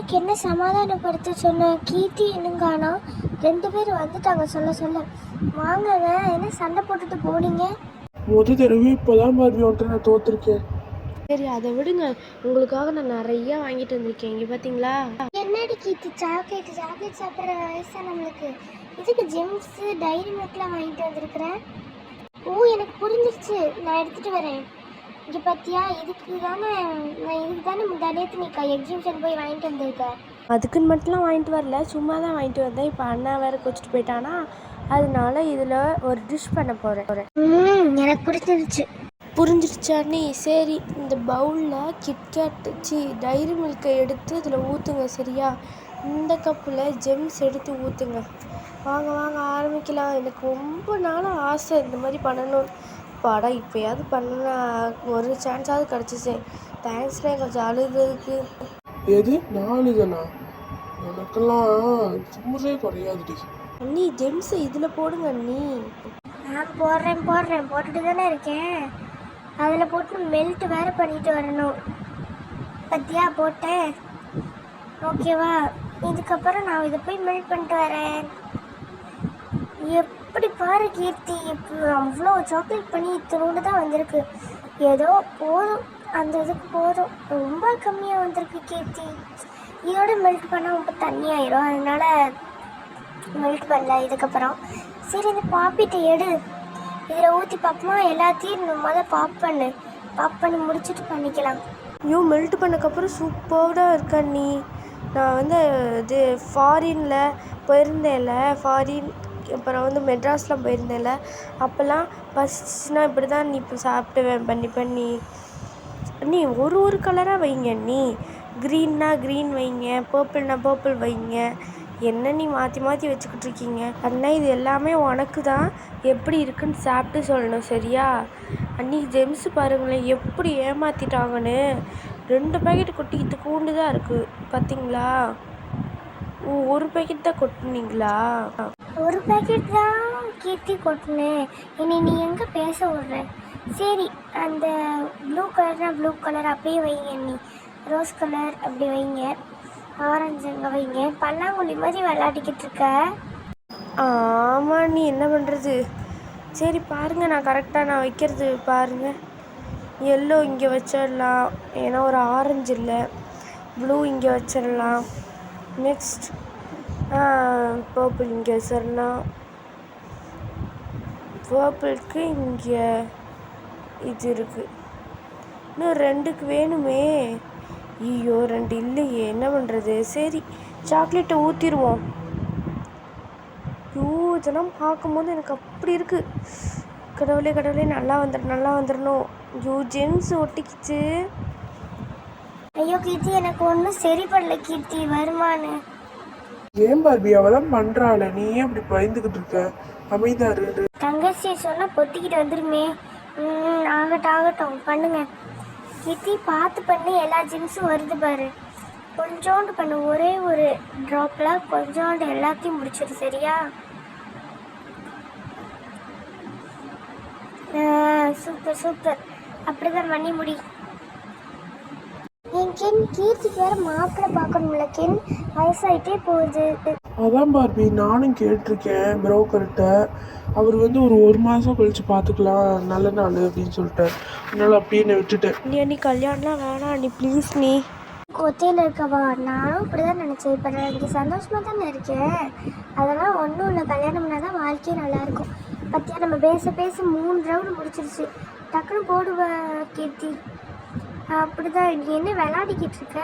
எனக்கு என்ன சமாதானப்படுத்த சொன்ன? கீர்த்தி இன்னும் காணோம் ரெண்டு பேர் வந்துட்டாங்க. சொல்ல சொல்ல. வாங்கங்க என்ன சண்டை போட்டுட்டு போனீங்க? முத தடவை இப்போதான் பார்வி வந்துட்டு நான் தோத்துருக்கேன். சரி அதை விடுங்க. உங்களுக்காக நான் நிறைய வாங்கிட்டு வந்திருக்கேன். இங்கே பார்த்தீங்களா என்னடி கீர்த்தி? சாக்லேட் சாக்லேட் சாப்பிட்ற வயசா நம்மளுக்கு? இதுக்கு ஜெம்ஸு டைரி மில்க்லாம் வாங்கிட்டு வந்திருக்கிறேன். ஓ எனக்கு புரிஞ்சிருச்சு. நான் எடுத்துகிட்டு வரேன். இங்கே பார்த்தியா இதுக்கு தானே நான் இதுக்கு தானே முந்தானேத்து நீ எக்ஸிபிஷன் போய் வாங்கிட்டு வந்திருக்க. அதுக்குன்னு மட்டும்லாம் வாங்கிட்டு வரல சும்மா தான் வாங்கிட்டு வந்தேன். இப்போ அண்ணா வேற கொச்சிட்டு போயிட்டானா அதனால இதில் ஒரு டிஷ் பண்ண போகிறேன் எனக்கு பிடிச்சிருச்சு புரிஞ்சிருச்சா நீ சரி இந்த பவுலில் கிட்கேட் சி டைரி மில்கை எடுத்து இதில் ஊற்றுங்க சரியா? இந்த கப்பில் ஜெம்ஸ் எடுத்து ஊற்றுங்க வாங்க வாங்க ஆரம்பிக்கலாம். எனக்கு ரொம்ப நாளாக ஆசை இந்த மாதிரி பண்ணணும் பாடா இப்போயாவது பண்ண ஒரு சான்ஸாவது கிடச்சிச்சு. தேங்க்ஸ்ண்ணே கொஞ்சம் அழுதுக்கு. எது? நாலு தானா எனக்கெல்லாம் சும்மாவே குறையாதுடி அண்ணி ஜெம்ஸை இதில் போடுங்க அண்ணி. நான் போடுறேன் போடுறேன். போட்டுட்டு தானே இருக்கேன். அதில் போட்டு மெல்ட் வேற பண்ணிட்டு வரணும். பத்தியா? போட்டேன். ஓகேவா இதுக்கப்புறம் நான் இதை போய் மெல்ட் பண்ணிட்டு வரேன். எப்படி பாரு கீர்த்தி இப்போ அவ்வளோ சாக்லேட் பண்ணி இத்தனோடு தான் வந்திருக்கு. ஏதோ போதும் அந்த இதுக்கு போதும். ரொம்ப கம்மியாக வந்திருக்கு கீர்த்தி. இதோட மெல்ட் பண்ணால் ரொம்ப தண்ணியாயிரும். அதனால மெல்ட் பண்ணல இதுக்கப்புறம். சரி இந்த பாப்பிட்டை எடு. இதில் ஊற்றி பார்ப்போமா எல்லாத்தையும் முதல்ல பாப் பண்ணு. பாப் பண்ணி முடிச்சுட்டு பண்ணிக்கலாம். ஐயோ மெல்ட் பண்ணக்கப்புறம் சூப்பராக இருக்க நீ. நான் வந்து இது ஃபாரினில் போயிருந்தேன்ல ஃபாரின் அப்புறம் வந்து மெட்ராஸ்லாம் போயிருந்தேன்ல அப்போல்லாம் பசிச்சுன்னா இப்படி தான் நீ இப்போ சாப்பிடுவேன் பண்ணி பண்ணி. நீ ஒரு ஒரு கலராக வைங்க நீ க்ரீன்னா க்ரீன் வைங்க பர்பிள்னா பர்பிள் வைங்க. என்ன நீ மாற்றி மாற்றி வச்சுக்கிட்டு இருக்கீங்க? அண்ணா இது எல்லாமே உனக்கு தான் எப்படி இருக்குன்னு சாப்பிட்டு சொல்லணும் சரியா? அண்ணி ஜெம்ஸ் பாருங்களேன் எப்படி ஏமாற்றிட்டாங்கன்னு ரெண்டு பாக்கெட் குட்டிக்கிட்டு கூண்டு தான் இருக்குது பார்த்தீங்களா ஓ ஒரு பாக்கெட் தான் கொட்டுனீங்களா? ஒரு பேக்கெட் தான் கீர்த்தி கொட்டினேன் இனி நீ எங்கே பேச விடுற? சரி அந்த ப்ளூ கலர்னா ப்ளூ கலர் அப்படியே வைங்க நீ. ரோஸ் கலர் அப்படி வைங்க. ஆரஞ்சு அங்கே வைங்க. பல்லாங்குழி மாதிரி விளையாடிக்கிட்டு இருக்க. ஆமாம் நீ என்ன பண்ணுறது சரி பாருங்க நான் கரெக்டாக நான் வைக்கிறது பாருங்க. எல்லோ இங்கே வச்சிடலாம். ஏன்னா ஒரு ஆரஞ்சு இல்லை. ப்ளூ இங்கே வச்சிடலாம். நெக்ஸ்ட் பர்பிள் இங்கே வச்சிடலாம் பர்பிளுக்கு இங்கே இது இருக்குது இன்னும் ரெண்டுக்கு வேணுமே. ஐயோ ரெண்டு இல்லையே. என்ன பண்ணுறது சரி சாக்லேட்டை ஊற்றிடுவோம் ஐயோ இதெல்லாம் பார்க்கும்போது எனக்கு அப்படி இருக்குது கடவுளே கடவுளே நல்லா வந்துடு நல்லா வந்துடணும் ஐயோ ஜென்ஸ் ஒட்டிக்கிச்சு. ஐயோ கீர்த்தி எனக்கு ஒன்றும் சரிப்படல கீர்த்தி. வருமானு. ஏன் பார்வி அவ தான் பண்றாள? நீ ஏன் இப்படி பயந்துகிட்டு இருக்க? அமைதியா இரு. தங்கச்சி சொன்னால் பொத்திக்கிட்டு வந்துருமே. ம் ஆகட்டும் ஆகட்டும் பண்ணுங்க. கீர்த்தி பார்த்து பண்ணி எல்லா ஜிம்ஸும் வருது பாரு. கொஞ்சோண்டு பண்ணு ஒரே ஒரு ட்ராப்பில் கொஞ்சோண்டு எல்லாத்தையும் முடிச்சிடு சரியா? சூப்பர் சூப்பர் அப்படிதான் பண்ணி முடி. கென் கீர்த்திக்கு வேற மாப்பிள்ளை பார்க்கணும்ல கென்? வயசாயிட்டே போகுது. அதான் பார்வி நானும் கேட்டிருக்கேன் புரோக்கர்கிட்ட அவர் வந்து ஒரு ஒரு மாசம் கழிச்சு பார்த்துக்கலாம் நல்ல நாள் அப்படின்னு சொல்லிட்டார். அதனால அப்படியே நான் விட்டுட்டேன். நீ நீ கல்யாணம்லாம் வேணாம் நீ ப்ளீஸ் நீ. கொத்தையில் இருக்கவா? நானும் இப்படி தான் நினச்சேன். இப்போ நான் இங்கே சந்தோஷமாக தானே இருக்கேன். அதெல்லாம் ஒன்றும் இல்லை. கல்யாணம் பண்ணால் தான் வாழ்க்கையே நல்லாயிருக்கும். பத்தியா நம்ம பேச பேச மூணு ரவுண்டு முடிச்சிருச்சு. டக்குன்னு போடுவ கீர்த்தி. அப்படி தான் நீ என்ன விளையாடிக்கிட்டு இருக்க?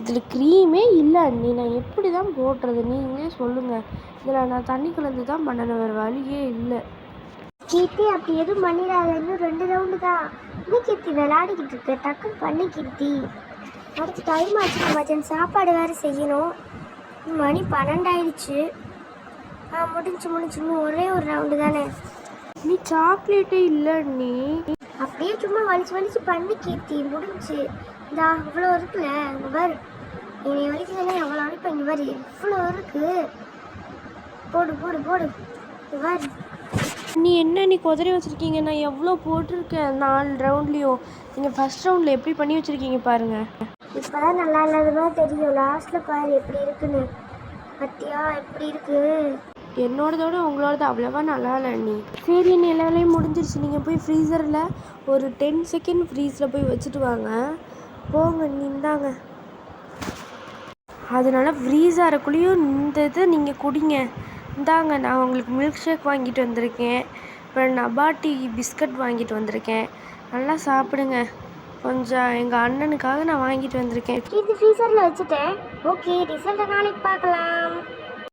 இதில் க்ரீமே இல்லை நீ நான் எப்படி தான் போடுறது? நீங்களே சொல்லுங்கள் இதில் நான் தண்ணி கலந்து தான் பண்ணணும். வேறு வழியே இல்லை. கீர்த்தி அப்படி எதுவும் பண்ணிடாத இன்னும் ரெண்டு ரவுண்டு தான். இன்னும் கீர்த்தி விளையாடிக்கிட்டு இருக்க? டக்குன்னு பண்ணு கீர்த்தி. அடுத்து டைம் ஆச்சு. மதியம் சாப்பாடு வேறு செய்யணும். மணி பன்னெண்டாயிடுச்சு ஆ முடிஞ்சு முடிஞ்சு. இன்னும் ஒரே ஒரு ரவுண்டு தானே. நீ சாக்லேட்டே இல்லை நீ அப்படியே சும்மா வலிச்சு வலிச்சு பண்ணு கீர்த்தி முடிஞ்சு. இந்த இவ்வளோ இருக்குல்ல இங்கே பாரு. என்னை வலிக்குதுன்னா எவ்வளோ அனுப்ப இங்கே பாரு இவ்வளோ இருக்கு. போடு போடு போடு. இங்க பாரு. நீ என்ன நீ குதிரை வச்சுருக்கீங்க? நான் எவ்வளோ போட்டிருக்கேன் நாலு ரவுண்ட்லேயும் நீங்கள் ஃபஸ்ட் ரவுண்டில் எப்படி பண்ணி வச்சுருக்கீங்க பாருங்கள் இப்போதான் நல்லா இல்லாத மாதிரி தெரியும். லாஸ்ட்டில் பாரு எப்படி இருக்குன்னு. பத்தியா எப்படி இருக்கு? என்னோடதோட உங்களோடது அவ்வளோவா நல்லா இல்லை அண்ணி. சரி அண்ணி எல்லா வேலையும் முடிஞ்சிருச்சு. நீங்கள் போய் ஃப்ரீசரில் ஒரு டென் செகண்ட் ஃப்ரீஸில் போய் வச்சுட்டு வாங்க. போங்க அண்ணி இந்தாங்க. அதனால ஃப்ரீஸ் ஆகிறக்குள்ளேயும் இந்த இதை நீங்கள் குடிங்க. இந்தாங்க நான் உங்களுக்கு மில்க் ஷேக் வாங்கிட்டு வந்திருக்கேன். அப்புறம் நபாட்டி பிஸ்கட் வாங்கிட்டு வந்திருக்கேன். நல்லா சாப்பிடுங்க. கொஞ்சம் எங்கள் அண்ணனுக்காக நான் வாங்கிட்டு வந்திருக்கேன். இது ஃப்ரீசரில் வச்சுட்டேன். ஓகே ரிசல்ட்டை நாளைக்கு பார்க்கலாம்.